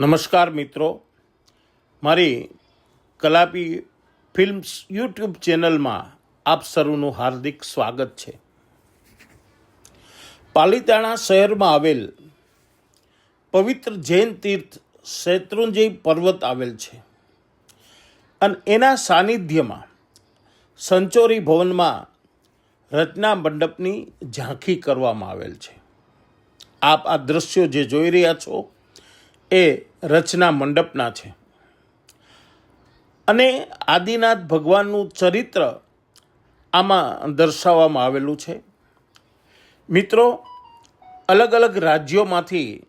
નમસ્કાર મિત્રો. મારી કલાપી ફિલ્મ્સ યુટ્યુબ ચેનલમાં આપ સર્વનું હાર્દિક સ્વાગત છે. પાલિતાણા શહેરમાં આવેલ પવિત્ર જૈન તીર્થ શેત્રુંજય પર્વત આવેલ છે. અને એના સાનિધ્યમાં સંચોરી ભવનમાં રચના મંડપની ઝાંખી કરવામાં આવેલ છે. આપ આ દ્રશ્યો જે જોઈ રહ્યા છો એ રચના મંડપના છે. અને આદિનાથ ભગવાનનું ચરિત્ર આમાં દર્શાવવામાં આવેલું છે. મિત્રો, અલગ અલગ રાજ્યોમાંથી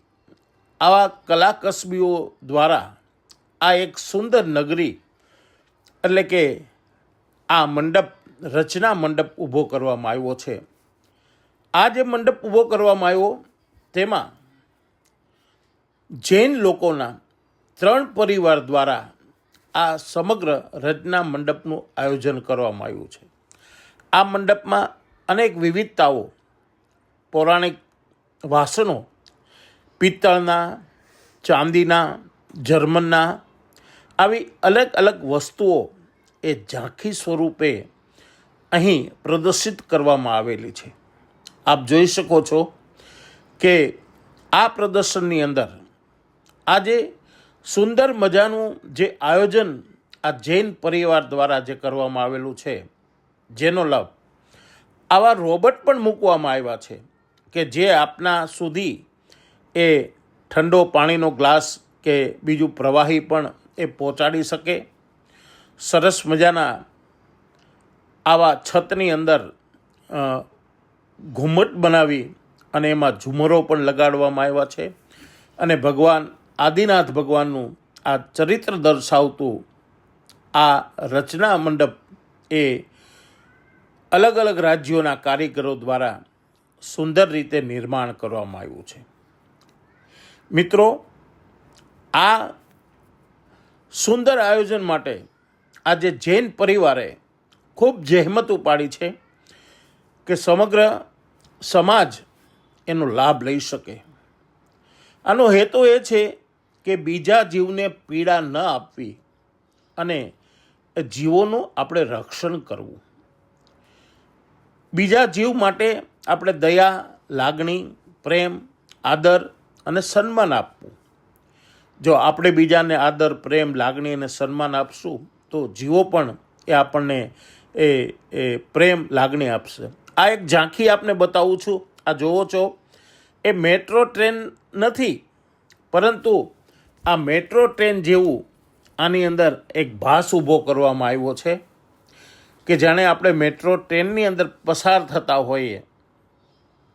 આવા કલાકસબીઓ દ્વારા આ એક સુંદર નગરી, એટલે કે આ મંડપ, રચના મંડપ ઊભો કરવામાં આવ્યો છે. આ જે મંડપ ઊભો કરવામાં આવ્યો, તેમાં જૈન લોકોના ત્રણ પરિવાર દ્વારા આ સમગ્ર રચના મંડપનું આયોજન કરવામાં આવ્યું છે. આ મંડપમાં અનેક વિવિધતાઓ, પૌરાણિક વાસણો, પિત્તળના, ચાંદીના, જર્મનના આવી અલગ અલગ વસ્તુઓ એ ઝાંખી સ્વરૂપે અહીં પ્રદર્શિત કરવામાં આવેલી છે. આપ જોઈ શકો છો કે આ પ્રદર્શનની અંદર આજે સુંદર મજાનું જે આયોજન આ જૈન પરિવાર દ્વારા જે કરવામાં આવેલું છે, જેનો લાભ આવા રોબોટ પણ મૂકવામાં આવ્યા છે કે જે આપના સુધી એ ઠંડો પાણીનો ગ્લાસ કે બીજું પ્રવાહી પણ એ પહોંચાડી શકે. સરસ મજાના આવા છતની અંદર ઘુમ્મટ બનાવી અને એમાં ઝુમરો પણ લગાડવામાં આવ્યા છે. અને ભગવાન આદિનાથ ભગવાનનું આ ચરિત્ર દર્શાવતું આ રચના મંડપ એ અલગ અલગ રાજ્યોના કારીગરો દ્વારા સુંદર રીતે નિર્માણ કરવામાં આવ્યું છે. મિત્રો, આ સુંદર આયોજન માટે આજે જૈન પરિવારે ખૂબ જહેમત ઉપાડી છે કે સમગ્ર સમાજ એનો લાભ લઈ શકે. આનો હેતુ એ છે કે બીજા જીવને પીડા ન આપવી અને જીવોનું આપણે રક્ષણ કરવું. બીજા જીવ માટે આપણે દયા, લાગણી, પ્રેમ, આદર અને સન્માન આપવું. જો આપણે બીજાને આદર, પ્રેમ, લાગણી અને સન્માન આપશું, તો જીવો પણ એ આપણને એ એ પ્રેમ, લાગણી આપશે. આ એક ઝાંખી આપને બતાવું છું. આ જોવો છો. એ મેટ્રો ટ્રેન નથી, પરંતુ આ મેટ્રો ટ્રેન જેવું આની અંદર એક ભાસ ઊભો કરવામાં આવ્યો છે કે જાણે આપણે મેટ્રો ટ્રેનની અંદર પસાર થતા હોઈએ.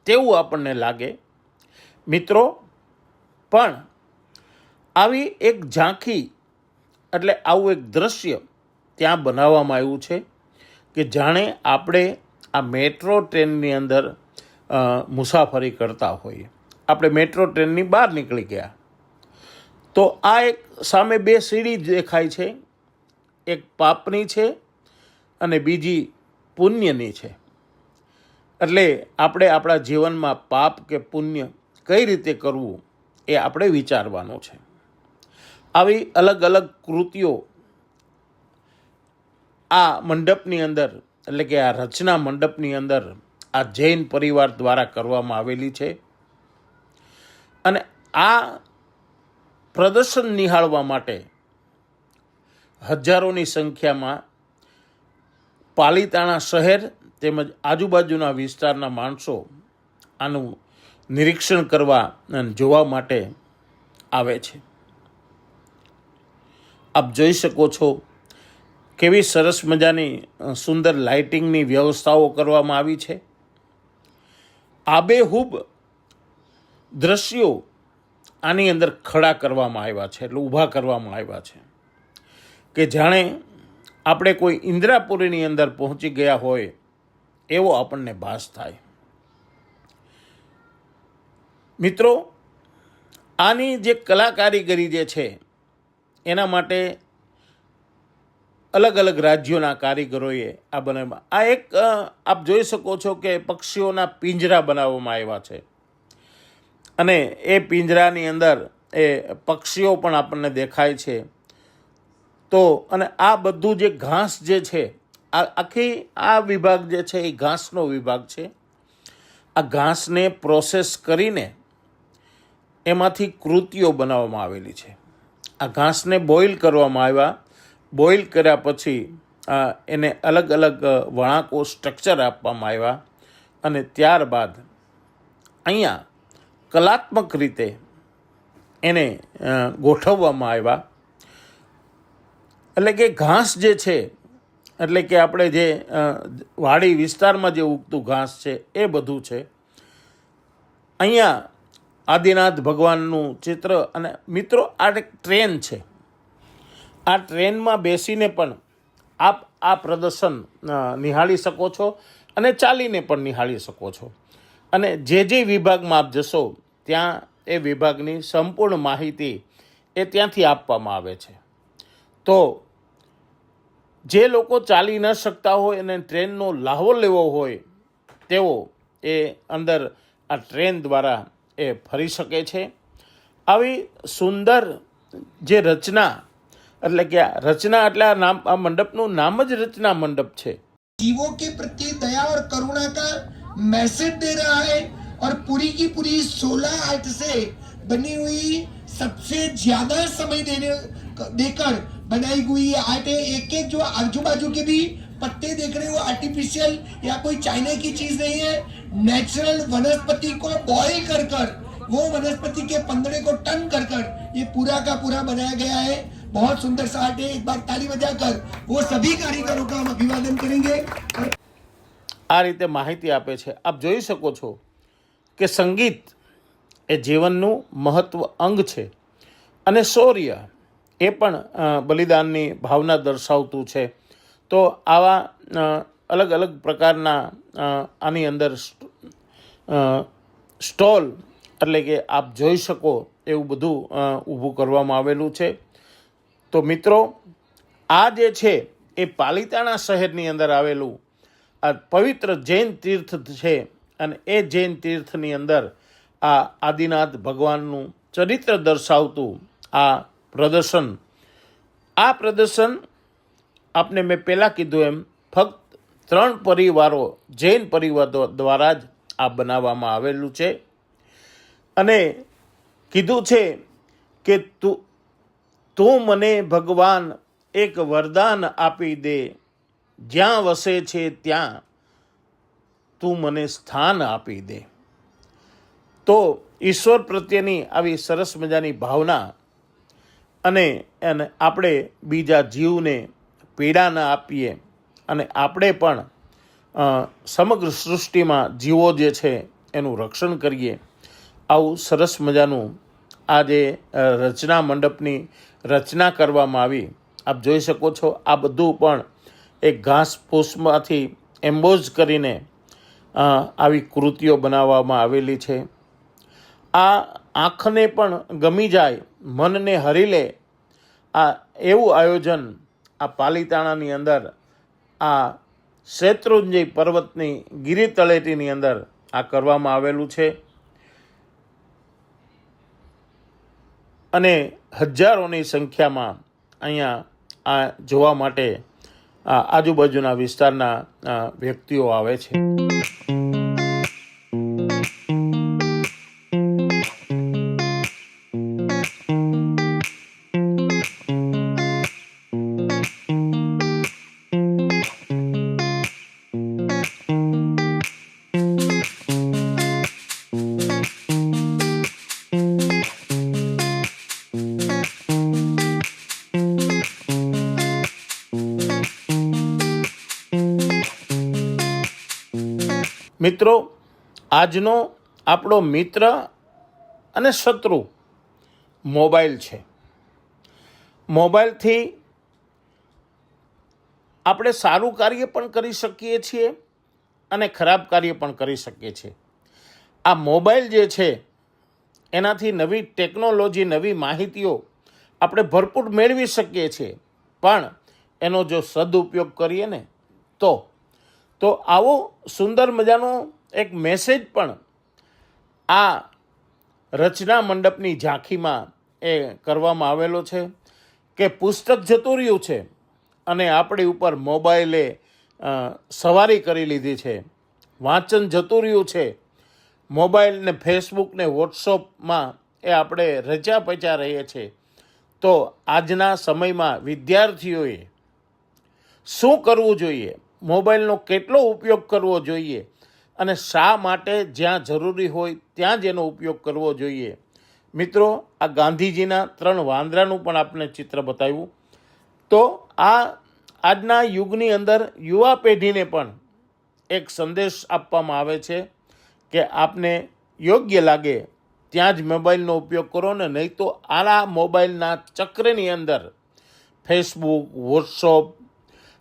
તેવું આપણને લાગે. મિત્રો, પણ આવી એક ઝાંખી એટલે આવું એક દ્રશ્ય ત્યાં બનાવવામાં આવ્યું છે કે જાણે આપણે આ મેટ્રો ટ્રેનની અંદર મુસાફરી કરતા હોઈએ. આપણે મેટ્રો ટ્રેનની બહાર નીકળી ગયા. તો આ એક સામે બે સીડી દેખાય છે. એક પાપની છે અને બીજી પુણ્યની છે. એટલે આપણે આપણા જીવનમાં પાપ કે પુણ્ય કઈ રીતે કરવું એ આપણે વિચારવાનું છે. આવી અલગ અલગ કૃતિઓ આ મંડપની અંદર, એટલે કે આ રચના મંડપની અંદર આ જૈન પરિવાર દ્વારા કરવામાં આવેલી છે. અને આ પ્રદર્શન નિહાળવા માટે હજારોની સંખ્યામાં પાલિતાણા શહેર તેમજ આજુબાજુના વિસ્તારના માણસો આનું નિરીક્ષણ કરવા અને જોવા માટે આવે છે. આપ જોઈ શકો છો કેવી સરસ મજાની સુંદર લાઇટિંગની વ્યવસ્થાઓ કરવામાં આવી છે. આબેહૂબ દ્રશ્યો આની અંદર ખડા કરવામાં આવ્યા છે, એટલે ઊભા કરવામાં આવ્યા છે. કે જાણે આપણે કોઈ ઇન્દ્રાપુરીની અંદર પહોંચી ગયા હોય, એવો આપણને ભાસ થાય. મિત્રો, આની જે કલા કારીગરી જે છે, એના માટે અલગ અલગ રાજ્યોના કારીગરોએ આ બનાવવામાં આ એક આપ જોઈ શકો છો કે પક્ષીઓના પિંજરા બનાવવામાં આવ્યા છે. અને એ પિંજરાની અંદર એ પક્ષીઓ પણ આપણને દેખાય છે. તો અને આ બધું જે ઘાસ જે છે, આ આખી આ વિભાગ જે છે એ ઘાસનો વિભાગ છે. આ ઘાસને પ્રોસેસ કરીને એમાંથી કૃતિઓ બનાવવામાં આવેલી છે. આ ઘાસને બોઇલ કરવામાં આવ્યા. બોઇલ કર્યા પછી એને અલગ અલગ વળાંકો સ્ટ્રક્ચર આપવામાં આવ્યા. અને ત્યારબાદ અહીંયા કલાત્મક રીતે એને ગોઠવવામાં આવ્યા. એટલે કે ઘાસ જે છે, એટલે કે આપણે જે વાડી વિસ્તારમાં જે ઉગતું ઘાસ છે, એ બધું છે. અહીંયા આદિનાથ ભગવાનનું ચિત્ર અને મિત્રો, આ એક ટ્રેન છે. આ ટ્રેનમાં બેસીને પણ આપ આ પ્રદર્શન નિહાળી શકો છો અને ચાલીને પણ નિહાળી શકો છો. અને જે જે વિભાગમાં આપ જશો ત્યાં એ વિભાગની સંપૂર્ણ માહિતી એ ત્યાંથી આપવામાં આવે છે તો જે લોકો ચાલી ન શકતા હોય અને ટ્રેનનો લાહવો લેવો હોય તેઓ એ અંદર આ ટ્રેન દ્વારા એ ફરી શકે છે આવી સુંદર જે રચના એટલે કે આ રચના એટલે આ નામ આ મંડપનું નામ જ રચના મંડપ છે जीवों के प्रति दया और करुणा का मैसेज दे रहा है और पूरी की पूरी 16 आर्ट से बनी हुई सबसे ज्यादा समय देने देकर बनाई हुई ये आर्ट है एक एक जो आजू बाजू के भी पत्ते देख रहे हो आर्टिफिशियल या कोई चाइना की चीज नहीं है नेचुरल वनस्पति को बॉयल कर कर वो वनस्पति के पंदड़े को टन कर कर ये पूरा का पूरा बनाया गया है बहुत सुंदर सा आर्ट है एक बार ताली बजाकर वो सभी कारीगरों का हम अभिवादन करेंगे और આ રીતે માહિતી આપે છે આપ જોઈ શકો છો કે સંગીત એ જીવનનું મહત્વ અંગ છે. અને શૌર્ય એ પણ બલિદાનની ભાવના દર્શાવતું છે. તો આવા અલગ અલગ પ્રકારના આની અંદર સ્ટ- સ્ટોલ એટલે કે આપ જોઈ શકો એવું બધું ઊભું કરવામાં આવેલું છે. તો મિત્રો, આ જે છે એ પાલિતાણા શહેરની અંદર આવેલું આ પવિત્ર જૈન તીર્થ છે. અને એ જૈન તીર્થની અંદર આ આદિનાથ ભગવાનનું ચરિત્ર દર્શાવતું આ પ્રદર્શન. આ પ્રદર્શન આપને મેં પહેલાં કીધું એમ ફક્ત ત્રણ પરિવારો જૈન પરિવાર દ્વારા જ આ બનાવવામાં આવેલું છે. અને કીધું છે કે તું તું મને ભગવાન એક વરદાન આપી દે. જ્યાં વસે છે ત્યાં. તું મને સ્થાન આપી દે. તો ઈશ્વર પ્રત્યેની આવી સરસ મજાની ભાવના અને એને આપણે બીજા જીવને પીડા ન આપીએ અને આપણે પણ સમગ્ર સૃષ્ટિમાં જીવો જે છે એનું રક્ષણ કરીએ. આવું સરસ મજાનું આ જે રચના મંડપની રચના કરવામાં આવી. આપ જોઈ શકો છો આ બધું પણ એક ઘાસ ફૂસમાંથી એમ્બોઝ કરીને આવી કૃતિઓ બનાવવામાં આવેલી છે. આ આંખને પણ ગમી જાય, મનને હરી લે. આ એવું આયોજન આ પાલિતાણાની અંદર, આ શેત્રુંજય પર્વતની ગિરી તળેટીની અંદર આ કરવામાં આવેલું છે. અને હજારોની સંખ્યામાં અહીંયા આ જોવા માટે આજુબાજુના વિસ્તારના વ્યક્તિઓ આવે છે. આજનો આપણો મિત્ર અને શત્રુ મોબાઈલ છે. મોબાઈલથી આપણે સારું કાર્ય પણ કરી શકીએ છીએ અને ખરાબ કાર્ય પણ કરી શકીએ છીએ. આ મોબાઈલ જે છે, એનાથી નવી ટેકનોલોજી, નવી માહિતીઓ આપણે ભરપૂર મેળવી શકીએ છીએ. પણ એનો જો સદુપયોગ કરીએ ને, તો તો આવો સુંદર મજાનો એક મેસેજ પણ આ રચના મંડપની ઝાંખીમાં એ કરવામાં આવેલો છે કે પુસ્તક જતું રહ્યું છે અને આપણી ઉપર મોબાઈલે સવારી કરી લીધી છે. વાંચન જતું રહ્યું છે. મોબાઈલ ને ફેસબુક ને વોટ્સઅપમાં એ આપણે રચ્યા પચ્યા રહીએ છીએ તો આજના સમયમાં વિદ્યાર્થીઓએ શું કરવું જોઈએ? મોબાઈલનો કેટલો ઉપયોગ કરવો જોઈએ? અને શા માટે જ્યાં જરૂરી હોય ત્યાં જ એનો ઉપયોગ કરવો જોઈએ. મિત્રો, આ ગાંધીજીના ત્રણ વાંદરાનું પણ આપણે ચિત્ર બતાવ્યું. તો આ આજના યુગની અંદર યુવા પેઢીને પણ એક સંદેશ આપવામાં આવે છે કે આપને યોગ્ય લાગે ત્યાં જ મોબાઈલનો ઉપયોગ કરો ને નહીં તો આના મોબાઈલના ચક્રની અંદર ફેસબુક, વોટ્સઅપ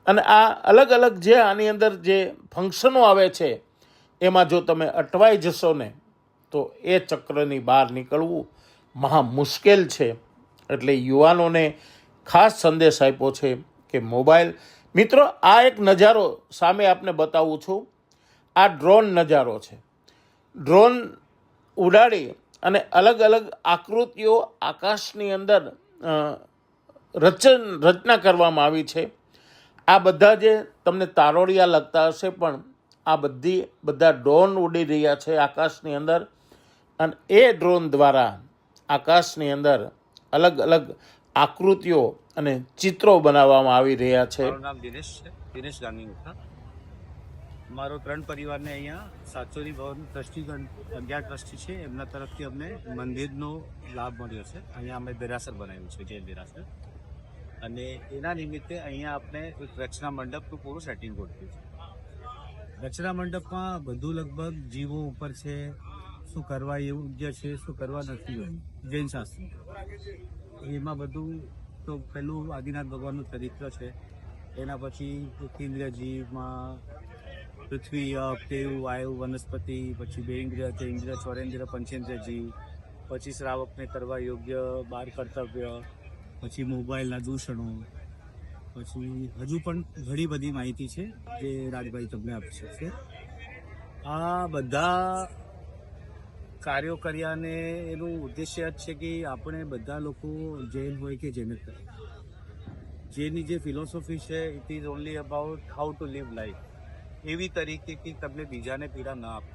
અને આ અલગ અલગ જે આની અંદર જે ફંક્શનો આવે છે એમાં જો તમે અટવાઈ જશો ને, તો એ ચક્રની બહાર નીકળવું મહા મુશ્કેલ છે. એટલે યુવાનોને ખાસ સંદેશ આપ્યો છે કે મોબાઈલ, મિત્રો, આ એક નજારો સામે આપને બતાવું છું. આ ડ્રોન નજારો છે. ડ્રોન ઉડાડી અને અલગ અલગ આકૃતિઓ આકાશની અંદર રચન, રચના કરવામાં આવી છે. આ બધા જે તમને તારોડિયા લગતા હશે પણ આ બધી, બધા ડ્રોન ઉડી રહ્યા છે આકાશની અંદર. અને એ ડ્રોન દ્વારા આકાશની અંદર અલગ અલગ આકૃતિઓ અને ચિત્રો બનાવવામાં આવી રહ્યા છે. મારું નામ દિનેશ છે. દિનેશ ગાંધી ગુપ્તા. મારો ત્રણ પરિવારને અહીંયા સાચોરી ભવન ટ્રસ્ટી અગિયાર ટ્રસ્ટી છે. એમના તરફથી અમને મંદિરનો લાભ મળ્યો છે. અહીંયા અમે દેરાસર બનાવ્યું છે, જૈન દેરાસર અને એના નિમિત્તે અહીંયા આપણે રચના મંડપનું પૂરું સેટિંગ ગોઠવ્યું છે. રચના મંડપમાં બધું લગભગ જીવો ઉપર છે. શું કરવા એવું જે છે, શું કરવા નથી જૈન શાસ્ત્ર. એમાં બધું તો પહેલું આદિનાથ ભગવાનનું ચરિત્ર છે. એના પછી કેન્દ્રીય જીવમાં પૃથ્વી અપ દેવ વાયુ, વનસ્પતિ, પછી બે ઇન્દ્રિય ચોરેન્દ્રિય પંચેન્દ્રિય જીવ પછી શ્રાવકને કરવા યોગ્ય બાર કર્તવ્ય, પછી મોબાઈલના દૂષણો. પછી હજુ પણ ઘણી બધી માહિતી છે જે રાજભાઈ તમને આપી શકશે. આ બધા કાર્યો કર્યાને એનું ઉદ્દેશ્ય જ છે કે આપણે બધા લોકો જૈન હોય કે જૈન જેની જે ફિલોસોફી છે it is only about how to live life એવી તરીકે કે તમને બીજાને પીડા ના આપો.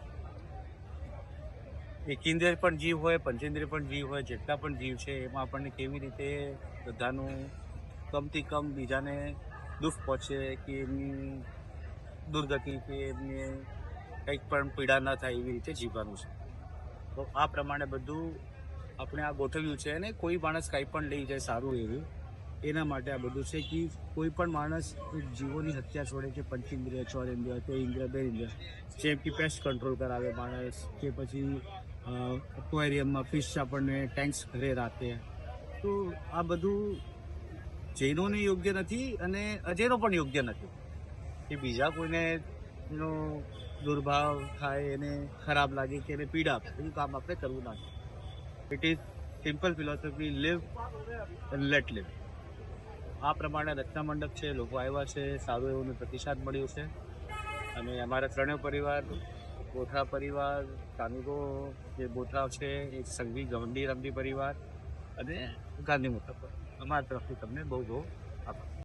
એકેન્દ્રિય પણ જીવ હોય પંચેન્દ્રિય પણ જીવ હોય, જેટલા પણ જીવ છે, એમાં આપણને કેવી રીતે બધાનું કમથી કમ બીજાને દુઃખ પહોંચે કે એમની દુર્ગતિ કે એમને કંઈક પણ પીડા ના થાય એવી રીતે જીવવાનું છે. તો આ પ્રમાણે બધું આપણે આ ગોઠવ્યું છે અને કોઈ માણસ કાંઈ પણ લઈ જાય સારું એવું, એના માટે આ બધું છે કે કોઈ પણ માણસ જીવોની હત્યા છોડે કે પંચેન્દ્રિય ચોરેન્દ્રિય તે ઇન્દ્રિય, બે ઇન્દ્રિય, જેમ કે પેસ્ટ કંટ્રોલ કરાવે માણસ, કે પછી અક્વેરિયમમાં ફિશ આપણને ટેન્ક્સ ઘરે રાખે. તો આ બધું જૈનોને યોગ્ય નથી અને અજૈનો પણ યોગ્ય નથી. કે બીજા કોઈને એનો દુર્ભાવ થાય, એને ખરાબ લાગે કે એને પીડા આપે એવું કામ આપણે કરવું ના it is simple philosophy live let live આ પ્રમાણે રચના મંડપ છે, લોકો આવ્યા છે, સારું એવું પ્રતિસાદ મળ્યો છે. અને અમારા ત્રણેય પરિવાર બોથરા પરિવાર, કાનુગો જે બોથરા છે એ સંઘવી ગવંડી રમડી પરિવાર અને ગાંધી મોટા અમારા તરફથી તમને બહુ બહુ